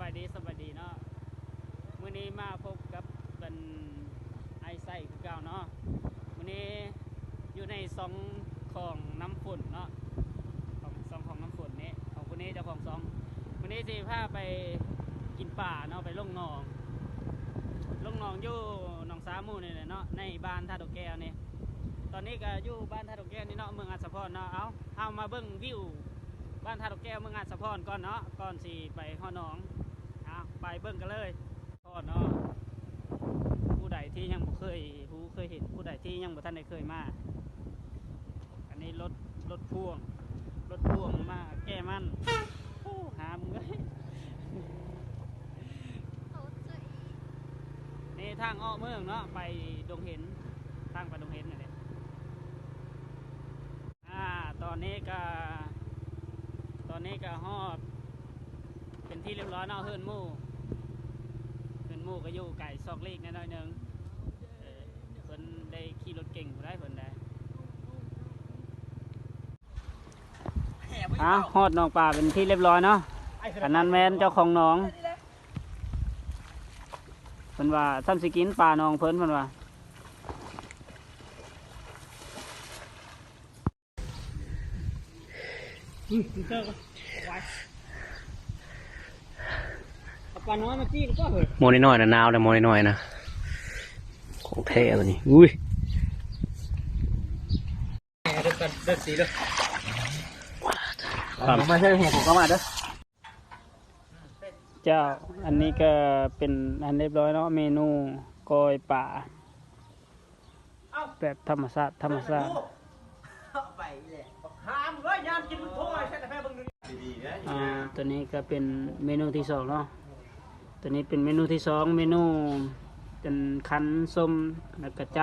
บายดีสบายดีเนาะมื้อนี้มาพบกับเป็นไอไส้คือเก่าเนาะมื้อนี้อยู่ในซองของน้ำฝนเนาะของซองของน้ำฝนนี้ของคนนี้เจ้าของซองมื้อนี้สิพาไปกินป่าเนาะไปลงหนองลงหนองอยู่หนองสามูนี่แหละเนาะในบ้านท่าดอกแก้วนี่ตอนนี้ก็อยู่บ้านท่าดอกแก้วนี่เนาะเมืองอัศพรเนาะเอาเอามาเบิ่งวิวบ้านท่าดอกแก้วเมืองอาจสพรก่อนเนาะก่อนสิไปห้อหนอง เอาไปเบิ่งกันเลยก่อนเนาะผู้ใดที่ยังบ่เคยผู้เคยเห็นผู้ใดที่ยังบ่ทันได้เคยมาอันนี้รถรถพ่วงรถพ่วงมาแก้มันโอ้หามเงยนี่ทางอ้อเมืองเนาะไปดงเห็นทางไปดงเห็นนี่นแหละอ่าตอนนี้ก็ตอนนี้ก็ฮอดเป็นที่เรียบร้อยเนาะเฮิรนหมู่เฮิรนห มู่ก็อยู่ไก่ซอกเล็กนิดหน่อยหนึงเอ่อเพิ่นได้ขี่รถเก่งผู้ได้เพิ่นได้อะฮอดหน้องป่าเป็นที่เรียบร้อยเนาะอันนั้นแม่นเจ้าของหน้องเพิ่นว่าท่านสิกินป่าหนองเพิ่นเพิ่นว่าอืมเจอกันไว้เอา ปลาน้อยมาจี้ก็เหอะโมนิน้อยนะนาวนะโมนิน้อยนะของแท้ตัวนี้อุ้ยเด็ดสีเลยมาใช่หัวผมก็มาเด้อเจ้าอันนี้ก็เป็นอันเรียบร้อยเนาะเมนูกอยป่า แบบธรรมชาติธรรมชาติอ่าตัวนี้ก็เป็นเมนูที่สองเนาะ ตัวนี้เป็นเมนูที่สองเมนูเป็นคั้นส้มแล้วก็จ